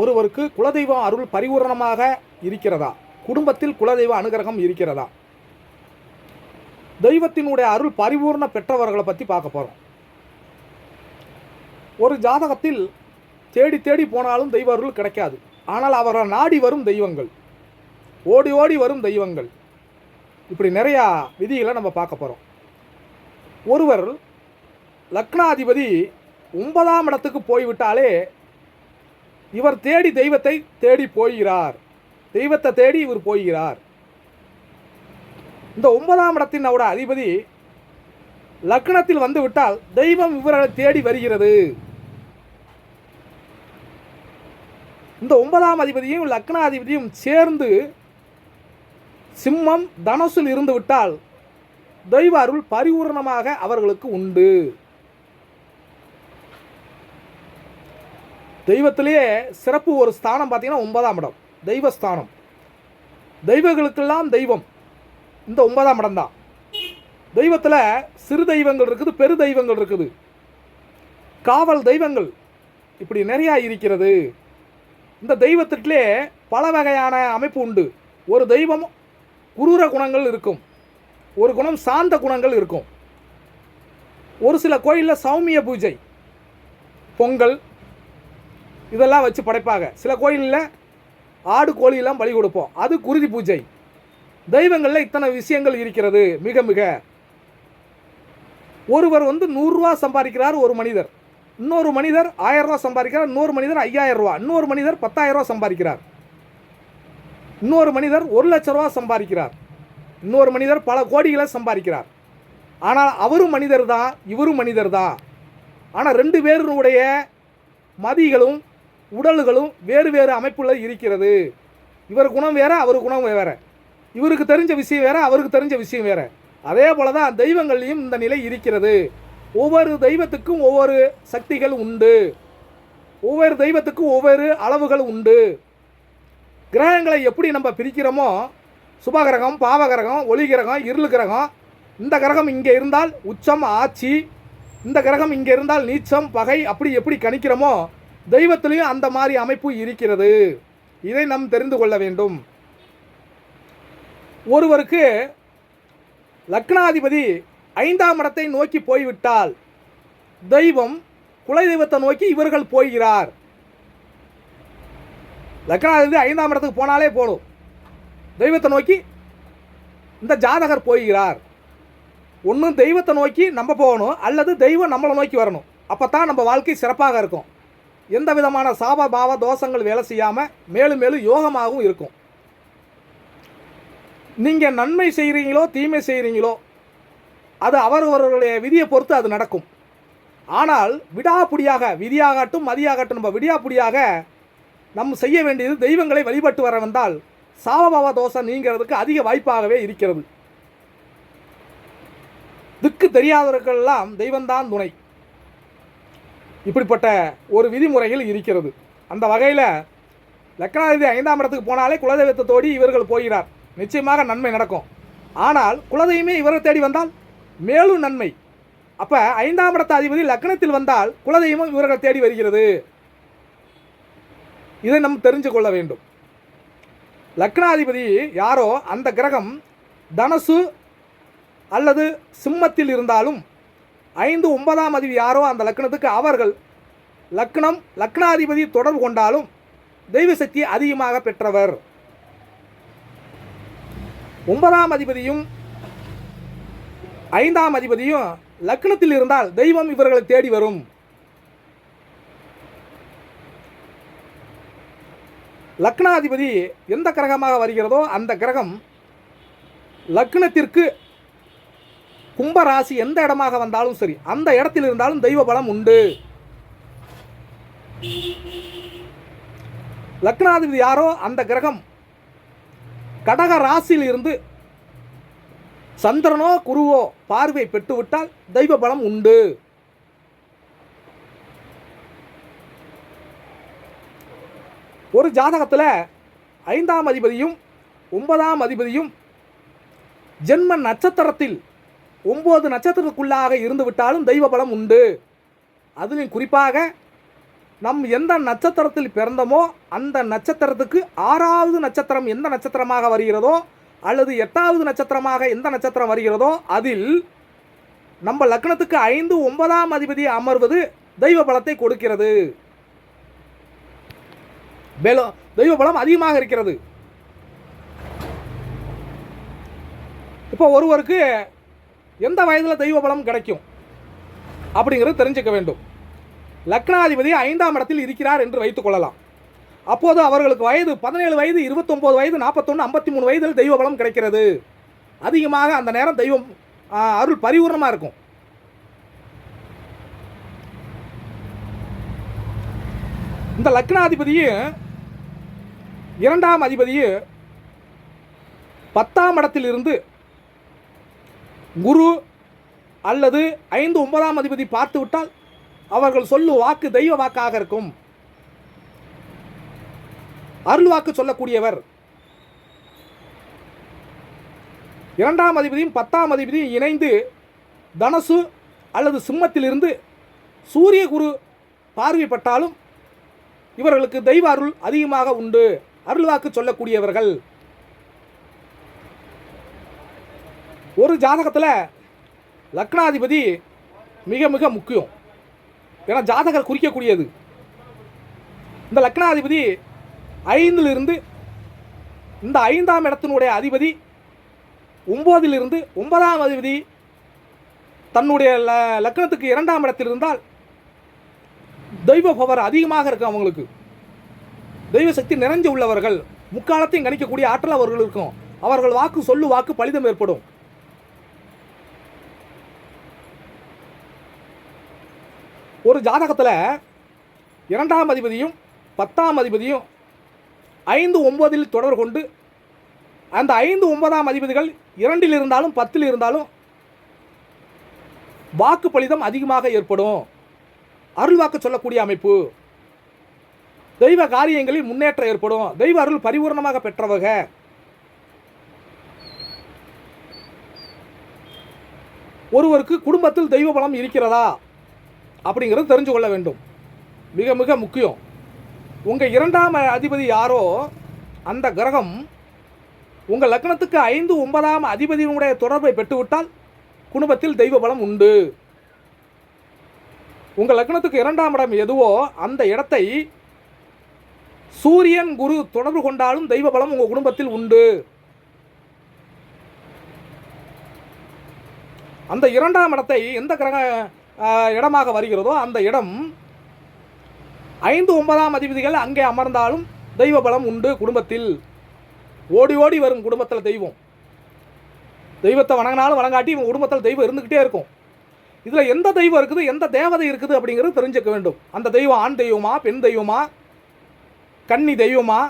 ஒருவருக்கு குலதெய்வம் அருள் பரிபூரணமாக இருக்கிறதா? குடும்பத்தில் குலதெய்வ அனுகிரகம் இருக்கிறதா? தெய்வத்தினுடைய அருள் பரிபூர்ண பெற்றவர்களை பற்றி பார்க்க போகிறோம் ஒரு ஜாதகத்தில் தேடி தேடி போனாலும் தெய்வ அருள் கிடைக்காது. ஆனால் அவரை நாடி வரும் தெய்வங்கள் ஓடி ஓடி வரும் தெய்வங்கள். இப்படி நிறையா விதிகளை நம்ம பார்க்க போகிறோம் ஒருவர் லக்னாதிபதி ஒன்பதாம் இடத்துக்கு போய்விட்டாலே இவர் தேடி தெய்வத்தை தேடி போகிறார். தெய்வத்தை தேடி இவர் போகிறார். இந்த ஒன்பதாம் இடத்தினோட அதிபதி லக்னத்தில் வந்துவிட்டால் தெய்வம் இவரை தேடி வருகிறது. இந்த ஒன்பதாம் அதிபதியும் லக்னாதிபதியும் சேர்ந்து சிம்மம் தனுசில் இருந்து விட்டால் தெய்வ அருள் பரிபூரணமாக அவர்களுக்கு உண்டு. தெய்வத்திலேயே சிறப்பு ஒரு ஸ்தானம் பார்த்தீங்கன்னா ஒன்பதாம் இடம். தெய்வஸ்தானம். தெய்வங்களுக்கெல்லாம் தெய்வம். இந்த ஒன்பதாம் இடம் தான். தெய்வத்தில் சிறு தெய்வங்கள் இருக்குது பெரு தெய்வங்கள் இருக்குது. காவல் தெய்வங்கள் இப்படி நிறையா இருக்கிறது. இந்த தெய்வத்திலே பல வகையான அமைப்பு உண்டு. ஒரு தெய்வம் குரூர குணங்கள் இருக்கும். ஒரு குணம் சாந்த குணங்கள் இருக்கும். ஒரு சில கோயிலில் சௌமிய பூஜை பொங்கல் இதெல்லாம் வச்சு படைப்பாங்க. சில கோயிலில் ஆடு கோழியெல்லாம் பலி கொடுப்போம். அது குருதி பூஜை. தெய்வங்களில் இத்தனை விஷயங்கள் இருக்கிறது. மிக மிக. ஒருவர் வந்து நூறுரூவா சம்பாதிக்கிறார் ஒரு மனிதர். இன்னொரு மனிதர் ஆயிரம் ரூபா சம்பாதிக்கிறார். இன்னொரு மனிதர் ஐயாயிரம் ரூபா. இன்னொரு மனிதர் பத்தாயிரம் ரூபா சம்பாதிக்கிறார். இன்னொரு மனிதர் ஒரு லட்ச ரூபா சம்பாதிக்கிறார். இன்னொரு மனிதர் பல கோடிகளை சம்பாதிக்கிறார். ஆனால் அவரும் மனிதர் தான் இவரும் மனிதர் தான் ஆனால் ரெண்டு பேருடைய மதிகளும் உடல்களும் வேறு வேறு அமைப்புள்ள இருக்கிறது. இவர் குணம் வேறு அவர் குணம் வேறு. இவருக்கு தெரிஞ்ச விஷயம் வேறு அவருக்கு தெரிஞ்ச விஷயம் வேறு. அதே போல தான் தெய்வங்கள்லையும் இந்த நிலை இருக்கிறது. ஒவ்வொரு தெய்வத்துக்கும் ஒவ்வொரு சக்திகள் உண்டு. ஒவ்வொரு தெய்வத்துக்கும் ஒவ்வொரு அளவுகள் உண்டு. கிரகங்களை எப்படி நம்ம பிரிக்கிறோமோ சுபகிரகம் பாவகிரகம் ஒளி கிரகம் இருள் கிரகம் இந்த கிரகம் இங்கே இருந்தால் உச்சம் ஆட்சி. இந்த கிரகம் இங்கே இருந்தால் நீச்சம் பகை அப்படி எப்படி கணிக்கிறோமோ தெய்வத்திலையும் அந்த மாதிரி அமைப்பு இருக்கிறது. இதை நாம் தெரிந்து கொள்ள வேண்டும். ஒருவருக்கு லக்னாதிபதி ஐந்தாம் இடத்தை நோக்கி போய்விட்டால் தெய்வம் குலதெய்வத்தை நோக்கி இவர்கள் போகிறார். லக்னாதிபதி ஐந்தாம் இடத்துக்கு போனாலே போதும். தெய்வத்தை நோக்கி இந்த ஜாதகர் போகிறார். ஒன்று தெய்வத்தை நோக்கி நம்ம போகணும் அல்லது தெய்வம் நம்மளை நோக்கி வரணும். அப்போ தான் நம்ம வாழ்க்கை சிறப்பாக இருக்கும். எந்த விதமான சாப பாவ தோஷங்கள் வேலை செய்யாமல் மேலும் மேலும் யோகமாகவும் இருக்கும். நீங்கள் நன்மை செய்கிறீங்களோ தீமை செய்கிறீங்களோ அது அவரவர்களுடைய விதியை பொறுத்து அது நடக்கும். ஆனால் விடாப்புடியாக விதியாகட்டும் மதியாகட்டும் நம்ம விடியாப்புடியாக நம்ம செய்ய வேண்டியது தெய்வங்களை வழிபட்டு வர வந்தால் சாவபாவ தோஷம் நீங்கிறதுக்கு அதிக வாய்ப்பாகவே இருக்கிறது. திக்கு தெரியாதவர்களெல்லாம் தெய்வம்தான் துணை. இப்படிப்பட்ட ஒரு விதிமுறைகள் இருக்கிறது. அந்த வகையில் லக்னாதிபதி ஐந்தாம் இடத்துக்கு போனாலே குலதெய்வத்தோடி இவர்கள் போகிறார். நிச்சயமாக நன்மை நடக்கும். ஆனால் குலதெய்வமே இவரை தேடி வந்தால் மேலும் நன்மை. அப்போ ஐந்தாம் இடத்த அதிபதி லக்னத்தில் வந்தால் குலதெய்வம் இவர்கள் தேடி வருகிறது. இதை நம் தெரிஞ்சு கொள்ள வேண்டும். லக்னாதிபதி யாரோ அந்த கிரகம் தனசு அல்லது சிம்மத்தில் இருந்தாலும் ஐந்து ஒன்பதாம் அதிபதி யாரோ அந்த லக்னத்துக்கு அவர்கள் லக்னம் லக்னாதிபதி தொடர்பு கொண்டாலும் தெய்வ சக்தி அதிகமாக பெற்றவர். ஒன்பதாம் அதிபதியும் ஐந்தாம் அதிபதியும் லக்னத்தில் இருந்தால் தெய்வம் இவர்களை தேடி வரும். லக்னாதிபதி எந்த கிரகமாக வருகிறதோ அந்த கிரகம் லக்னத்திற்கு கும்பராசி எந்த இடமாக வந்தாலும் சரி அந்த இடத்தில் இருந்தாலும் தெய்வ பலம் உண்டு. லக்னாதிபதி யாரோ அந்த கிரகம் கடக ராசியில் இருந்து சந்திரனோ குருவோ பார்வை பெற்றுவிட்டால் தெய்வ பலம் உண்டு. ஒரு ஜாதகத்தில் ஐந்தாம் அதிபதியும் ஒன்பதாம் அதிபதியும் ஜென்ம நட்சத்திரத்தில் ஒம்பது நட்சத்திரத்துக்குள்ளாக இருந்து விட்டாலும் தெய்வ பலம் உண்டு. அதுலேயும் குறிப்பாக நம் எந்த நட்சத்திரத்தில் பிறந்தமோ அந்த நட்சத்திரத்துக்கு ஆறாவது நட்சத்திரம் எந்த நட்சத்திரமாக வருகிறதோ அல்லது எட்டாவது நட்சத்திரமாக எந்த நட்சத்திரம் வருகிறதோ அதில் நம்ம லக்னத்துக்கு ஐந்து ஒன்பதாம் அதிபதி அமர்வது தெய்வ பலத்தை கொடுக்கிறது. மேலும் தெய்வ பலம் அதிகமாக இருக்கிறது. இப்போ ஒருவருக்கு எந்த வயதில் தெய்வ பலம் கிடைக்கும்? அப்படிங்கிறது தெரிஞ்சுக்க வேண்டும். லக்னாதிபதி ஐந்தாம் இடத்தில் இருக்கிறார் என்று வைத்துக் கொள்ளலாம். அப்போது அவர்களுக்கு வயது பதினேழு வயது இருபத்தொம்போது வயது நாற்பத்தொன்று ஐம்பத்தி மூணு வயதில் தெய்வ பலம் கிடைக்கிறது. அதிகமாக அந்த நேரம் தெய்வம் அருள் பரிபூர்ணமாக இருக்கும். இந்த லக்னாதிபதியும் இரண்டாம் அதிபதியும் பத்தாம் இடத்திலிருந்து குரு அல்லது ஐந்து ஒன்பதாம் அதிபதி பார்த்து விட்டால் அவர்கள் சொல்லும் வாக்கு தெய்வ வாக்காக இருக்கும். அருள் வாக்கு சொல்லக்கூடியவர். இரண்டாம் அதிபதியும் பத்தாம் அதிபதியும் இணைந்து தனசு அல்லது சிம்மத்திலிருந்து சூரிய குரு பார்வைப்பட்டாலும் இவர்களுக்கு தெய்வ அருள் அதிகமாக உண்டு. அருள் வாக்கு சொல்லக்கூடியவர்கள். ஒரு ஜாதகத்தில் லக்னாதிபதி மிக மிக முக்கியம். ஏன்னா ஜாதகர் குறிக்கக்கூடியது. இந்த லக்னாதிபதி ஐந்திலிருந்து இந்த ஐந்தாம் இடத்தினுடைய அதிபதி ஒம்போதிலிருந்து ஒன்பதாம் அதிபதி தன்னுடைய ல லக்னத்துக்கு இரண்டாம் இடத்தில் இருந்தால் தெய்வ பவர் அதிகமாக இருக்கும் அவங்களுக்கு. தெய்வ சக்தி நிறைஞ்சு உள்ளவர்கள் முக்காலத்தையும் கணிக்கக்கூடிய ஆற்றல் அவர்கள் இருக்கும். அவர்கள் வாக்கு சொல்லு வாக்கு பலிதம் ஏற்படும். ஒரு ஜாதகத்தில் இரண்டாம் அதிபதியும் பத்தாம் அதிபதியும் ஐந்து ஒன்பதில் தொடர் கொண்டு அந்த ஐந்து ஒன்பதாம் அதிபதிகள் இரண்டில் இருந்தாலும் பத்தில் இருந்தாலும் வாக்கு பலிதம் அதிகமாக ஏற்படும். அருள்வாக்கு சொல்லக்கூடிய அமைப்பு. தெய்வ காரியங்களில் முன்னேற்றம் ஏற்படும். தெய்வ அருள் பரிபூர்ணமாக பெற்றவக. ஒருவருக்கு குடும்பத்தில் தெய்வ பலம் இருக்கிறதா? அப்படிங்கிறது தெரிஞ்சு கொள்ள வேண்டும். மிக மிக முக்கியம். உங்கள் இரண்டாம் அதிபதி யாரோ அந்த கிரகம் உங்கள் லக்னத்துக்கு ஐந்து ஒன்பதாம் அதிபதியினுடைய தொடர்பை பெற்றுவிட்டால் குடும்பத்தில் தெய்வ பலம் உண்டு. உங்கள் லக்னத்துக்கு இரண்டாம் இடம் எதுவோ அந்த இடத்தை சூரியன் குரு தொடர்பு கொண்டாலும் தெய்வ பலம் உங்கள் குடும்பத்தில் உண்டு. அந்த இரண்டாம் இடத்தை எந்த கிரக இடமாக வருகிறதோ அந்த இடம் ஐந்து ஒன்பதாம் அதிபதிகள் அங்கே அமர்ந்தாலும் தெய்வ பலம் உண்டு குடும்பத்தில். ஓடி ஓடி வரும் குடும்பத்தில் தெய்வம். தெய்வத்தை வணங்கினாலும் வணங்காட்டி இவங்க குடும்பத்தில் தெய்வம் இருந்துக்கிட்டே இருக்கும். இதில் எந்த தெய்வம் இருக்குது எந்த தேவதை இருக்குது அப்படிங்கிறது தெரிஞ்சுக்க வேண்டும். அந்த தெய்வம் ஆண் தெய்வமா பெண் தெய்வமா கன்னி தெய்வமா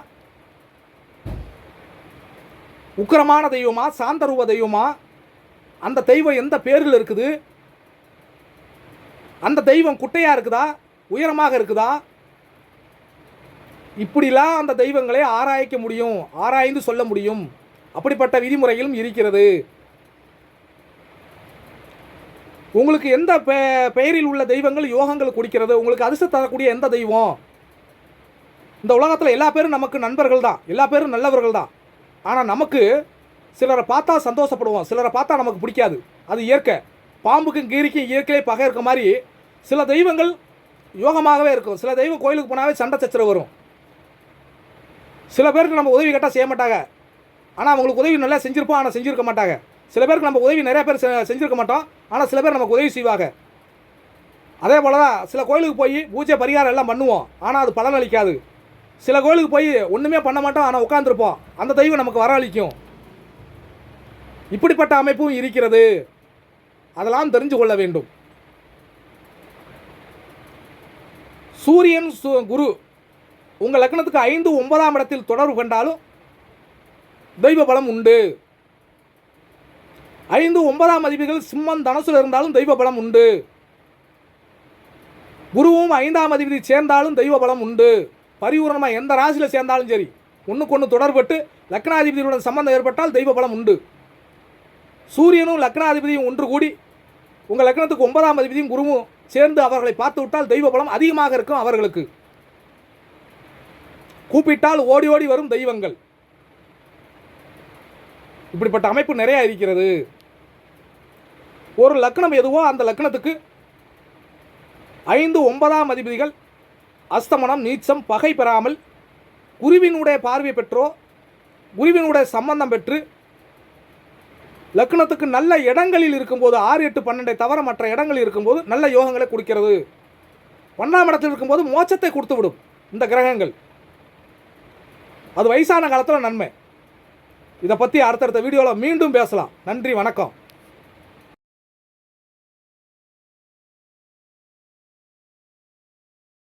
உக்கிரமான தெய்வமா சாந்தரூப தெய்வமா அந்த தெய்வம் எந்த பேரில் இருக்குது அந்த தெய்வம் குட்டையாக இருக்குதா? உயரமாக இருக்குதா? இப்படிலாம் அந்த தெய்வங்களை ஆராய்க்க முடியும் ஆராய்ந்து சொல்ல முடியும். அப்படிப்பட்ட விதிமுறைகளும் இருக்கிறது. உங்களுக்கு எந்த பெ பெயரில் உள்ள தெய்வங்கள் யோகங்கள் குடிக்கிறது? உங்களுக்கு அதிர்ஷ்டம் தரக்கூடிய எந்த தெய்வம்? இந்த உலகத்தில் எல்லா பேரும் நமக்கு நண்பர்கள் தான். எல்லா பேரும் நல்லவர்கள் தான். ஆனால் நமக்கு சிலரை பார்த்தா சந்தோஷப்படுவோம். சிலரை பார்த்தா நமக்கு பிடிக்காது. அது இயற்கை. பாம்புக்கும் கீரிக்கும் இயற்கையிலே பகை இருக்க மாதிரி சில தெய்வங்கள் யோகமாகவே இருக்கும். சில தெய்வம் கோயிலுக்கு போனாவே சண்டை சச்சரவு வரும். சில பேருக்கு நம்ம உதவி கேட்டால் செய்ய மாட்டாங்க. ஆனால் அவங்களுக்கு உதவி நல்லா செஞ்சுருப்போம் ஆனால் செஞ்சுருக்க மாட்டாங்க. சில பேருக்கு நம்ம உதவி நிறைய பேர் செ- மாட்டோம். ஆனால் சில பேர் நமக்கு உதவி செய்வாங்க. அதே போல் தான் சில கோயிலுக்கு போய் பூஜை பரிகாரம் எல்லாம் பண்ணுவோம். ஆனால் அது பலன் அளிக்காது. சில கோயிலுக்கு போய் ஒன்றுமே பண்ண மாட்டோம் ஆனால் உட்காந்துருப்போம் அந்த தெய்வம் நமக்கு வர அளிக்கும் இப்படிப்பட்ட அமைப்பும் இருக்கிறது. அதெல்லாம் தெரிஞ்சு கொள்ள வேண்டும். சூரியன் சு- குரு உங்கள் லக்னத்துக்கு ஐந்து ஒன்பதாம் இடத்தில் தொடர்பு கொண்டாலும் தெய்வ பலம் உண்டு. ஐந்து ஒன்பதாம் அதிபதிகள் சிம்மம் தனசுல இருந்தாலும் தெய்வ பலம் உண்டு. குருவும் ஐந்தாம் அதிபதி சேர்ந்தாலும் தெய்வ பலம் உண்டு. பரிபூரணமாக எந்த ராசியில் சேர்ந்தாலும் சரி ஒன்றுக்கு ஒன்று தொடர்பட்டு லக்னாதிபதியுடன் சம்பந்தம் ஏற்பட்டால் தெய்வ பலம் உண்டு. சூரியனும் லக்னாதிபதியும் ஒன்று கூடி உங்கள் லக்னத்துக்கு ஒன்பதாம் அதிபதியும் குருவும் சேர்ந்து அவர்களை பார்த்து விட்டால் தெய்வ பலம் அதிகமாக இருக்கும் அவர்களுக்கு. கூப்பிட்டால் ஓடி ஓடி வரும் தெய்வங்கள். இப்படிப்பட்ட அமைப்பு நிறையா இருக்கிறது. ஒரு லக்னம் எதுவோ அந்த லக்னத்துக்கு ஐந்து ஒன்பதாம் அதிபதிகள் அஸ்தமனம் நீச்சம் பகை பெறாமல் குருவினுடைய பார்வை பெற்றோ குருவினுடைய சம்பந்தம் பெற்று லக்னத்துக்கு நல்ல இடங்களில் இருக்கும்போது ஆறு எட்டு பன்னெண்டை தவிர மற்ற இடங்களில் இருக்கும்போது நல்ல யோகங்களை கொடுக்கிறது. ஒன்றாம் இடத்தில் இருக்கும்போது மோச்சத்தை கொடுத்து விடும் இந்த கிரகங்கள். அது வயசான காலத்தில் நன்மை. இதை பற்றி அடுத்தடுத்த வீடியோவில் மீண்டும் பேசலாம். நன்றி வணக்கம்.